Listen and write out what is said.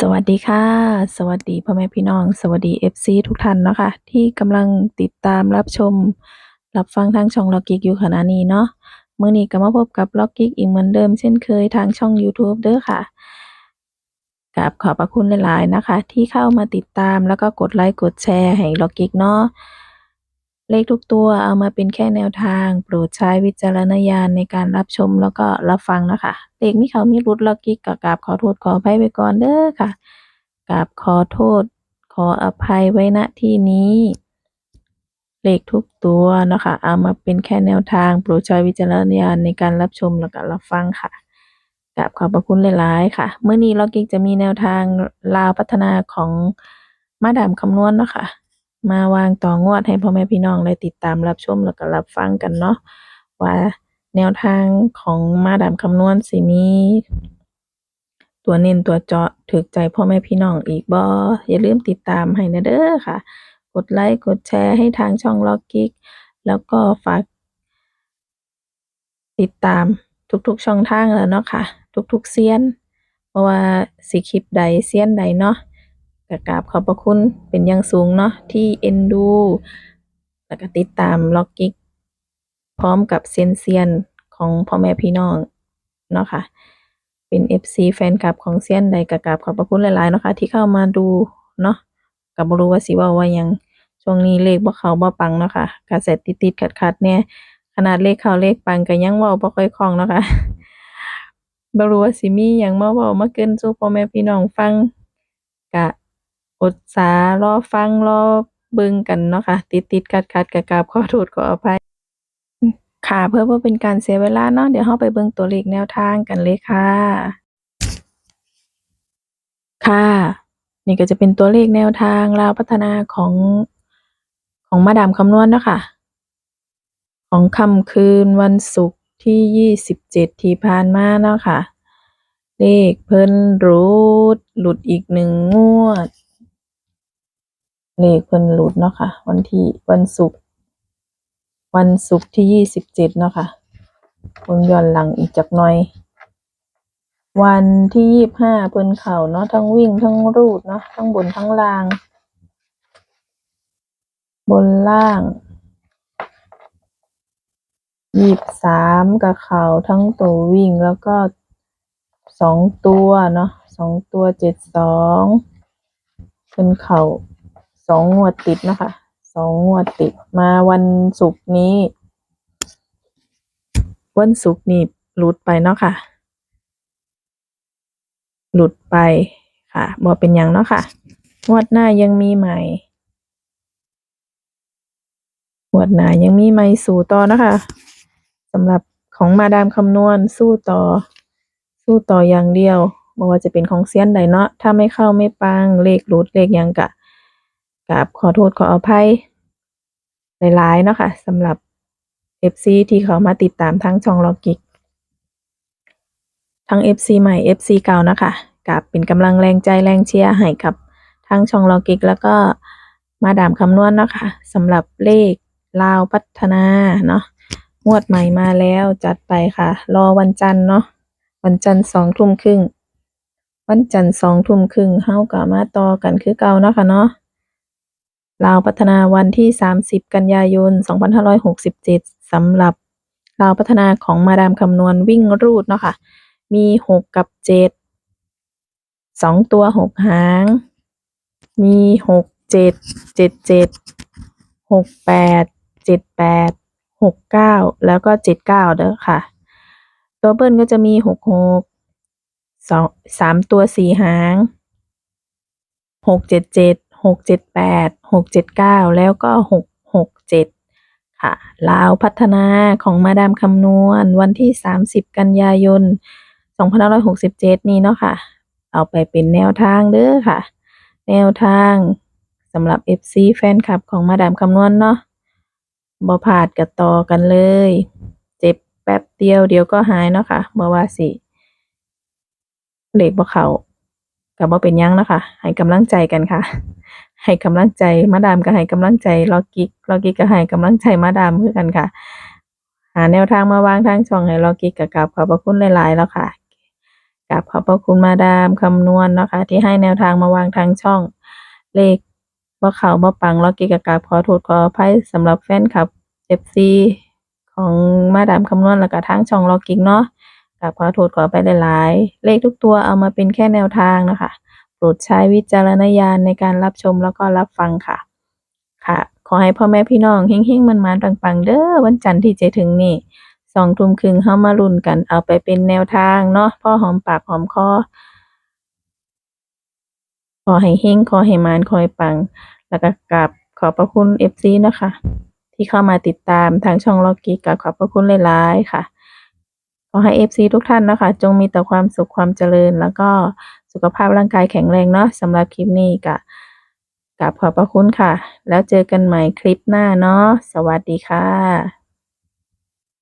สวัสดีค่ะ สวัสดีพ่อแม่พี่น้อง สวัสดี FC ทุกท่านเนาะค่ะที่กำลังติดตามรับชม รับฟังทางช่องล็อกกิกอยู่ขณะนี้เนาะเมื่อนี้ก็มาพบกับล็อกกิกอีกเหมือนเดิมเช่นเคยทางช่องยูทูบเด้อค่ะกราบขอบพระคุณหลาย ๆ นะคะ ที่เข้ามาติดตามแล้วก็กดไลค์กดแชร์ให้ล็อกกิกเนาะ เลขทุกตัวเอามาเป็นแค่แนวทาง โปรดใช้วิจารณญาณในการรับชมแล้วก็รับฟังนะคะเลขมีเขามีรุดลอกิกกกราบขอโทษขออภัยไว้ก่อนเด้อค่ะกราบขอโทษ ขออภัยไว้ณที่นี้ เลขทุกตัวนะคะ เอามาเป็นแค่แนวทาง โปรดใช้วิจารณญาณในการรับชมแล้วก็รับฟังค่ะกราบขอบพระคุณหลาย ๆ ค่ะเมื่อนี้ล็อกกิกจะมีแนวทางลาวพัฒนาของมาดามคำนวณเนาะค่ะ มาวางต่องวดให้พ่อแม่พี่น้องได้ติดตามรับชมแล้วก็รับฟังกันเนาะว่าแนวทางของมาดามคำนวณสิมีตัวเน้นตัวเจาะถูกใจพ่อแม่พี่น้องอีกบ่อย่าลืมติดตามให้นะเด้อค่ะ กดไลค์กดแชร์ให้ทางช่องล็อกกิกแล้วก็ฝาก ติดตามทุกๆช่องทางแล้วเนาะค่ะ ทุกๆเซียนบ่ว่าสิคลิปใดเซียนใดเนาะ ก็กราบขอบพระคุณเป็นอย่างสูงเนาะที่เอ็นดู แล้วก็ติดตามล็อกกิกพร้อมกับเซียนๆของพ่อแม่พี่น้องเนาะค่ะ เป็น FC แฟนคลับของเซียนใดก็กราบขอบพระคุณหลายๆเนาะค่ะที่เข้ามาดูเนาะก็บ่รู้ว่าสิว้าว่ายังช่วงนี้เลขบ่เขาบ่ปังเนาะค่ะกระแสติดๆขัดๆแหน่ขนาดเลขเขาเลขปังก็ยังว้าบ่ค่อยคล่องเนาะค่ะบรู้ว่าสิมีหยังมาว้ามาเกินสู่พ่อแม่พี่น้องฟังก็ อดสารอฟังรอเบิ่งกันเนาะค่ะ ติดๆขัดๆก็กราบขอโทษขออภัย ค่ะ เพื่อบ่เป็นการเสียเวลาเนาะเดี๋ยวเราไปเบิ่งตัวเลขแนวทางกันเลยค่ะ ค่ะ นี่ก็จะเป็นตัวเลขแนวทางลาวพัฒนาของของมาดามคำนวณเนาะค่ะ ของค่ำคืนวันศุกร์ที่ 27 ที่ผ่านมาเนาะค่ะ เลขเพิ่นรูดหลุดอีก1งวด เลขเพิ่นหลุดเนาะค่ะ วันที่วันศุกร์วันศุกร์ที่27เจ็ดเนาะค่ะเบิ่งย้อนหลังอีกจักหน่อย วันที่25เพิ่นเข้าเนาะทั้งวิ่งทั้งรูดเนาะทั้งบนทั้งล่าง บนล่าง23ก็เข้าทั้งตัววิ่งแล้วก็2ตัวเนาะ2ตัว72เพิ่นเข้า 2งวดติดเนาะค่ะ2งวดติดมาวันศุกร์นี้ วันศุกร์นี้หลุดไปเนาะค่ะ หลุดไปค่ะบ่เป็นยังเนาะค่ะงวดหน้ายังมีใหม่งวดหน้ายังมีใหม่สู่ต่อเนาะค่ะสำหรับของมาดามคำนวณสู้ต่อ สู้ต่ออย่างเดียวบ่ว่าจะเป็นของเซียนใดเนาะถ้าไม่เข้าไม่ปังเลขหลุดเลขยังก็ กราบขอโทษขออภัยหลายๆเนาะค่ะสำหรับ FC ที่เขามาติดตามทางช่องลอกิก ทั้ง FC ใหม่ FC เก่านะคะก็เป็นกำลังแรงใจแรงเชียร์ให้กับทางช่องลอกิก แล้วก็มาดามคำนวณเนาะค่ะสำหรับเลขลาวพัฒนาเนาะงวดใหม่มาแล้วจัดไปค่ะ รอวันจันทร์เนาะวันจันทร์2ทุ่มครึ่งวันจันทร์2ทุ่มครึ่งเฮาก็มาต่อกันคือเก่าเนาะค่ะเนาะ ลาวพัฒนาวันที่ 30 กันยายน 2567สำหรับลาวพัฒนาของมาดามคำนวณวิ่งรูดเนาะคะ่ะ มี 6 กับ 7 2 ตัว 6 หาง มี 6 7 7 7 6 8 7 8 6 9 แล้วก็ 7 9 เด้อค่ะ ตัวเบิ้ลก็จะมี 6 6 2 3 ตัว 4 หาง 6 7 7 6 7 8 6 7 9แล้วก็6 6 7ค่ะลาวพัฒนาของมาดามคำนวณวันที่30กันยายน2567นี้เนาะค่ะ เอาไปเป็นแนวทางเด้อค่ะ แนวทางสำหรับ FC แฟนคลับของมาดามคำนวณเนาะบ่พาดก็ต่อกันเลย เจ็บแป๊บเดียวเดี๋ยวก็หายเนาะค่ะบ่ว่าสิเลขบ่เขาก็บ่เป็นยังนะคะให้กำลังใจกันค่ะ ให้กำลังใจมาดามก็ให้กำลังใจล็อกกิกล็อกกิกก็ให้กำลังใจมาดามคือกันค่ะ หาแนวทางมาวางทางช่องให้ล็อกกิกก็กราบขอบพระคุณหลาย ๆ แล้วค่ะกับขอบพระคุณมาดามคำนวณเนาะคะที่ให้แนวทางมาวางทางช่อง เลขบ่เขาบ่ปังล็อกกี้กะกราบขอโทษขออภัยสำหรับแฟนคลับ FC ของมาดามคำนวณแล้วก็ทางช่องล็อกกิ๊กเนาะกราบขอโทษขออภัยหลาย ๆ เลขทุกตัวเอามาเป็นแค่แนวทางนะคะ รดใช้วิจารณญาณในการรับชมแล้วก็รับฟังค่ะ ค่ะ ขอให้พ่อแม่พี่น้องเฮงๆมันๆปังๆ เด้อวันจันทร์ที่จะถึงนี่สองทุ่มครึ่งเฮามาลุ้นกันเอาไปเป็นแนวทางเนาะพ่อหอมปากหอมคอขอให้เฮงขอให้มานขอให้ปัง แล้วก็กราบขอบพระคุณ FC นะคะ ที่เข้ามาติดตามทางช่องล็อกกี้กับขอบพระคุณหลายๆค่ะ ขอให้ FC ทุกท่านนะคะ จงมีแต่ความสุขความเจริญ แล้วก็สุขภาพร่างกายแข็งแรงเนาะสำหรับคลิปนี้กะกับขอบพระคุณค่ะ แล้วเจอกันใหม่คลิปหน้าเนาะสวัสดีค่ะ